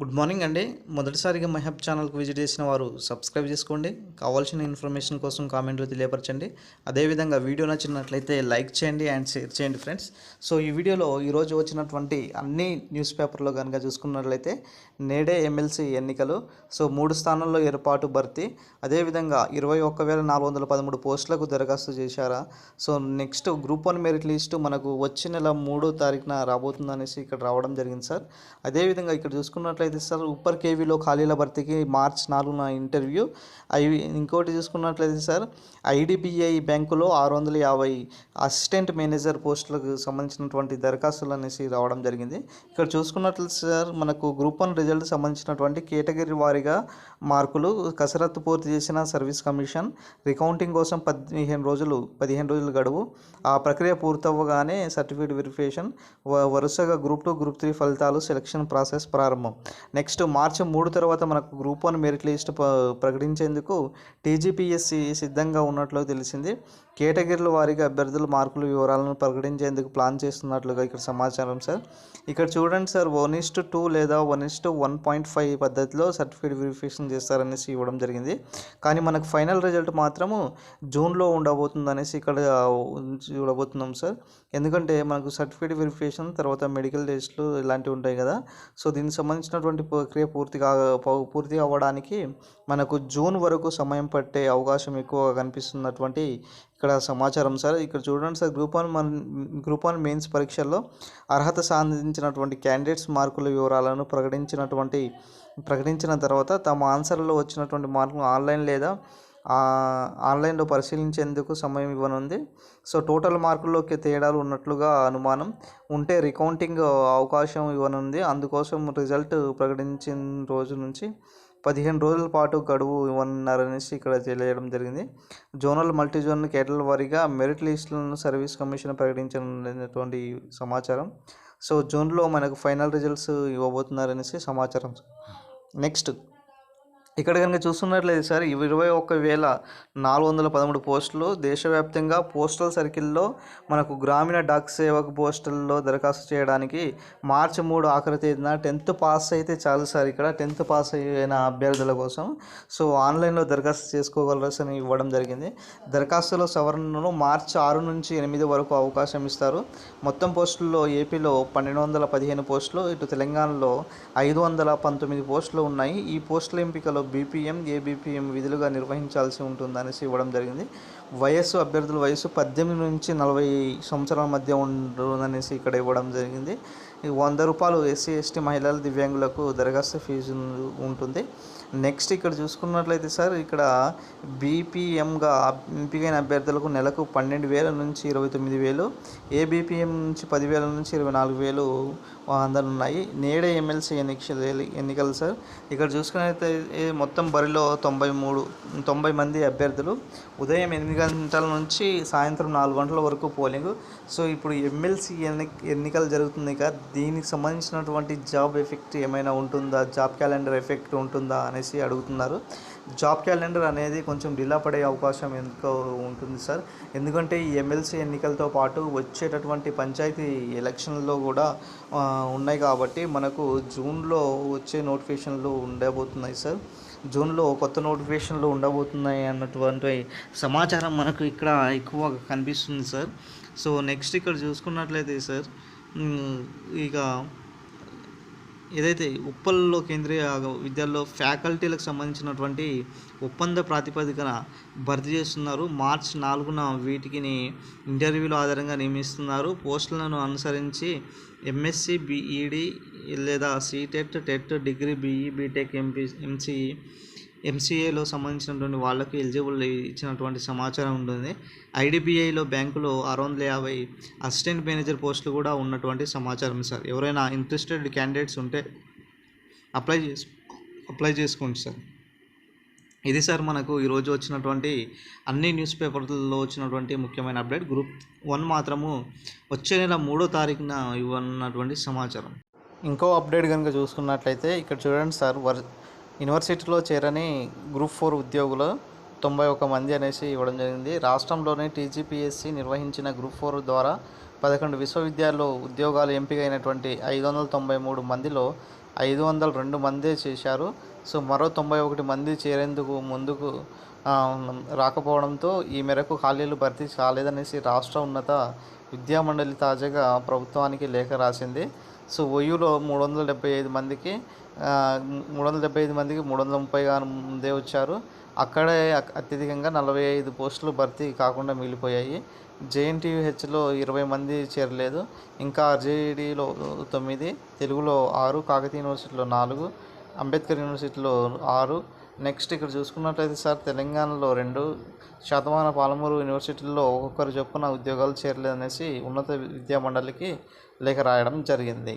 Good morning అండి. మొదటిసారిగా మహబ్ ఛానల్కి విజిట్ చేసిన వారు సబ్స్క్రైబ్ చేసుకోండి. కావాల్సిన ఇన్ఫర్మేషన్ కోసం కామెంట్లో తెలియపరచండి. అదేవిధంగా వీడియో నచ్చినట్లయితే లైక్ చేయండి అండ్ షేర్ చేయండి ఫ్రెండ్స్. సో ఈ వీడియోలో ఈరోజు వచ్చినటువంటి అన్ని న్యూస్ పేపర్లో కనుక చూసుకున్నట్లయితే నేడే ఎమ్మెల్సీ ఎన్నికలు. సో మూడు స్థానాల్లో ఏర్పాటు భర్తీ. అదేవిధంగా ఇరవై ఒక్క వేల నాలుగు వందల పదమూడు పోస్టులకు దరఖాస్తు చేశారా? So next group one merit list మనకు వచ్చే నెల మూడో తారీఖున రాబోతుందనేసి ఇక్కడ రావడం జరిగింది సార్. అదేవిధంగా ఇక్కడ చూసుకున్నట్లయితే సార్ ఉప్పర్ కేవీలో ఖాళీల భర్తీకి మార్చ్ నాలుగున ఇంటర్వ్యూ. అవి ఇంకోటి చూసుకున్నట్లయితే సార్ ఐడిబిఐ బ్యాంకులో ఆరు వందల యాభై అసిస్టెంట్ మేనేజర్ పోస్టులకు సంబంధించినటువంటి దరఖాస్తులు అనేసి రావడం జరిగింది. ఇక్కడ చూసుకున్నట్లయితే సార్ మనకు గ్రూప్ వన్ రిజల్ట్ సంబంధించినటువంటి కేటగిరీ వారీగా మార్కులు కసరత్తు పూర్తి చేసిన సర్వీస్ కమిషన్ రికౌంటింగ్ కోసం పదిహేను రోజులు పదిహేను రోజులు గడువు. ఆ ప్రక్రియ పూర్తవ్వగానే సర్టిఫికేట్ వెరిఫికేషన్ వ- వరుసగా గ్రూప్ టూ గ్రూప్ త్రీ ఫలితాలు సెలక్షన్ ప్రాసెస్ ప్రారంభం. నెక్స్ట్ మార్చి మూడు తర్వాత మనకు గ్రూప్ వన్ మెరిట్ లిస్ట్ ప్రకటించేందుకు టీజీపీఎస్సి సిద్ధంగా ఉన్నట్లు తెలిసింది. కేటగిరీల వారీగా అభ్యర్థుల మార్కులు వివరాలను ప్రకటించేందుకు ప్లాన్ చేస్తున్నట్లుగా ఇక్కడ సమాచారం సార్ ఇక్కడ చూడండి సార్ వన్ ఇస్ టూ లేదా one is one point five పద్ధతిలో సర్టిఫికేట్ వెరిఫికేషన్ చేస్తారనేసి ఇవ్వడం జరిగింది. కానీ మనకు ఫైనల్ రిజల్ట్ మాత్రము జూన్లో ఉండబోతుంది అనేసి ఇక్కడ చూడబోతున్నాం సార్ ఎందుకంటే మనకు సర్టిఫికేట్ వెరిఫికేషన్ తర్వాత మెడికల్ టెస్ట్లు ఇలాంటివి ఉంటాయి కదా. సో దీనికి సంబంధించిన సంబంధించినటువంటి ప్రక్రియ పూర్తి కా పూర్తి అవ్వడానికి మనకు జూన్ వరకు సమయం పట్టే అవకాశం ఎక్కువగా కనిపిస్తున్నటువంటి ఇక్కడ సమాచారం సార్. ఇక్కడ చూడండి సార్ గ్రూప్ వన్ మన గ్రూప్ వన్ మెయిన్స్ పరీక్షల్లో అర్హత సాధించినటువంటి క్యాండిడేట్స్ మార్కుల వివరాలను ప్రకటించినటువంటి ప్రకటించిన తర్వాత తమ ఆన్సర్లో వచ్చినటువంటి మార్కులు ఆన్లైన్ లేదా ఆన్లైన్లో పరిశీలించేందుకు సమయం ఇవ్వనుంది. సో టోటల్ మార్కుల్లోకి తేడాలు ఉన్నట్లుగా అనుమానం ఉంటే రికౌంటింగ్ అవకాశం ఇవ్వనుంది. అందుకోసం రిజల్ట్ ప్రకటించిన రోజు నుంచి పదిహేను రోజుల పాటు గడువు ఇవ్వనున్నారనేసి ఇక్కడ తెలియడం జరిగింది. జోనల్ మల్టీ జోన్ కేటల వారీగా మెరిట్ లిస్టులను సర్వీస్ కమిషన్ ప్రకటించినటువంటి సమాచారం. సో జూన్లో మనకు ఫైనల్ రిజల్ట్స్ ఇవ్వబోతున్నారనేసి సమాచారం. నెక్స్ట్ ఇక్కడ కనుక చూస్తున్నట్లయితే సార్ ఇవి ఇరవై ఒక్క వేల నాలుగు వందల పదమూడు పోస్టులు దేశవ్యాప్తంగా పోస్టల్ సర్కిల్లో మనకు గ్రామీణ డాక్ సేవక్ పోస్టల్లో దరఖాస్తు చేయడానికి మార్చి మూడు ఆఖరి తేదీన టెన్త్ పాస్ అయితే చాలు సార్ ఇక్కడ. టెన్త్ పాస్ అయిన అభ్యర్థుల కోసం. సో ఆన్లైన్లో దరఖాస్తు చేసుకోగలరని ఇవ్వడం జరిగింది. దరఖాస్తులో సవరణను మార్చి ఆరు నుంచి ఎనిమిది వరకు అవకాశం ఇస్తారు. మొత్తం పోస్టుల్లో ఏపీలో పన్నెండు వందల పదిహేను పోస్టులు ఇటు తెలంగాణలో ఐదు వందల పంతొమ్మిది పోస్టులు ఉన్నాయి. ఈ పోస్టుల ఎంపికలో బీపీఎం ఏబీపీఎం విధులుగా నిర్వహించాల్సి ఉంటుందనేసి ఇవ్వడం జరిగింది. వయస్సు అభ్యర్థుల వయసు పద్దెనిమిది నుంచి నలభై సంవత్సరాల మధ్య ఉండనేసి ఇక్కడ ఇవ్వడం జరిగింది. వంద రూపాయలు ఎస్సీ ఎస్టీ మహిళల దివ్యాంగులకు దరఖాస్తు ఫీజు ఉంటుంది. నెక్స్ట్ ఇక్కడ చూసుకున్నట్లయితే సార్ ఇక్కడ బీపీఎంగా ఎంపికైన అభ్యర్థులకు నెలకు పన్నెండు వేల నుంచి ఇరవై తొమ్మిది వేలు ఏబీపీఎం నుంచి పదివేల నుంచి ఇరవై నాలుగు వేలు అందరు ఉన్నాయి నేడే ఎమ్మెల్సీ ఎన్నికలు ఎన్నికలు సార్. ఇక్కడ చూసుకున్నట్లయితే మొత్తం బరిలో తొంభై మూడు తొంభై మంది అభ్యర్థులు. ఉదయం ఎనిమిది గంటల నుంచి సాయంత్రం నాలుగు గంటల వరకు పోలింగ్. సో ఇప్పుడు ఎమ్మెల్సీ ఎన్ని ఎన్నికలు జరుగుతుంది కదా దీనికి సంబంధించినటువంటి జాబ్ ఎఫెక్ట్ ఏమైనా ఉంటుందా? జాబ్ క్యాలెండర్ ఎఫెక్ట్ ఉంటుందా అనేసి అడుగుతున్నారు. జాబ్ క్యాలెండర్ అనేది కొంచెం డిలా పడే అవకాశం ఎందుకో ఉంటుంది సార్. ఎందుకంటే ఈ ఎమ్మెల్సీ ఎన్నికలతో పాటు వచ్చేటటువంటి పంచాయతీ ఎలక్షన్లో కూడా ఉన్నాయి కాబట్టి మనకు జూన్లో వచ్చే నోటిఫికేషన్లు ఉండబోతున్నాయి సార్. జూన్లో కొత్త నోటిఫికేషన్లు ఉండబోతున్నాయి అన్నటువంటి సమాచారం మనకు ఇక్కడ ఎక్కువ కనిపిస్తుంది సార్. సో నెక్స్ట్ ఇక్కడ చూసుకున్నట్లయితే సార్ ఇక ఏదైతే ఉప్పల్లో కేంద్రీయ విద్యాల్లో ఫ్యాకల్టీలకు సంబంధించినటువంటి ఒప్పంద ప్రాతిపదికన భర్తీ చేస్తున్నారు. మార్చ్ నాలుగున వీటికి ఇంటర్వ్యూల ఆధారంగా నియమిస్తున్నారు. పోస్టులను అనుసరించి ఎంఎస్సి బీఈడి లేదా CTET TET degree BE BTech MP MCE ఎంసీఏలో సంబంధించినటువంటి వాళ్ళకి ఎలిజిబుల్ ఇచ్చినటువంటి సమాచారం ఉంటుంది. ఐడిబిఐలో బ్యాంకులో ఆరు వందల యాభై అసిస్టెంట్ మేనేజర్ పోస్టులు కూడా ఉన్నటువంటి సమాచారం సార్. ఎవరైనా ఇంట్రెస్టెడ్ క్యాండిడేట్స్ ఉంటే అప్లై చేసు అప్లై చేసుకోండి సార్. ఇది సార్ మనకు ఈరోజు వచ్చినటువంటి అన్ని న్యూస్ పేపర్లలో వచ్చినటువంటి ముఖ్యమైన అప్డేట్. గ్రూప్ వన్ మాత్రము వచ్చే నెల మూడో తారీఖున ఇవ్వన్నటువంటి సమాచారం. ఇంకో అప్డేట్ కనుక చూసుకున్నట్లయితే ఇక్కడ చూడండి సార్. వర్ యూనివర్సిటీలో చేరని గ్రూప్ ఫోర్ ఉద్యోగులు తొంభై ఒక మంది అనేసి ఇవ్వడం జరిగింది. రాష్ట్రంలోని టీజీపీఎస్సి నిర్వహించిన గ్రూప్ ఫోర్ ద్వారా పదకొండు విశ్వవిద్యాలయాల్లో ఉద్యోగాలు ఎంపికైనటువంటి ఐదు వందల తొంభై మూడు మందిలో ఐదు వందల రెండు మందే చేశారు. సో మరో తొంభై ఒకటి మంది చేరేందుకు ముందుకు రాకపోవడంతో ఈ మేరకు ఖాళీలు భర్తీ కాలేదనేసి రాష్ట్ర ఉన్నత విద్యామండలి తాజాగా ప్రభుత్వానికి లేఖ రాసింది. సో ఒయ్యూలో మూడు వందల డెబ్బై ఐదు మందికి మూడు వందల డెబ్బై ఐదు మందికి మూడు వందల ముప్పైగా ముందే వచ్చారు. అక్కడే అత్యధికంగా నలభై ఐదు పోస్టులు భర్తీ కాకుండా మిగిలిపోయాయి. జేఎన్టీయూహెచ్లో ఇరవై మంది చేరలేదు. ఇంకా ఆర్జేడీలో తొమ్మిది తెలుగులో ఆరు కాకతీయ యూనివర్సిటీలో నాలుగు అంబేద్కర్ యూనివర్సిటీలో ఆరు నెక్స్ట్ ఇక్కడ చూసుకున్నట్లయితే సార్ తెలంగాణలో రెండు శాతమాన పాలమూరు యూనివర్సిటీల్లో ఒక్కొక్కరు చొప్పున ఉద్యోగాలు చేరలేదనేసి ఉన్నత విద్యా మండలికి లేఖ రాయడం జరిగింది.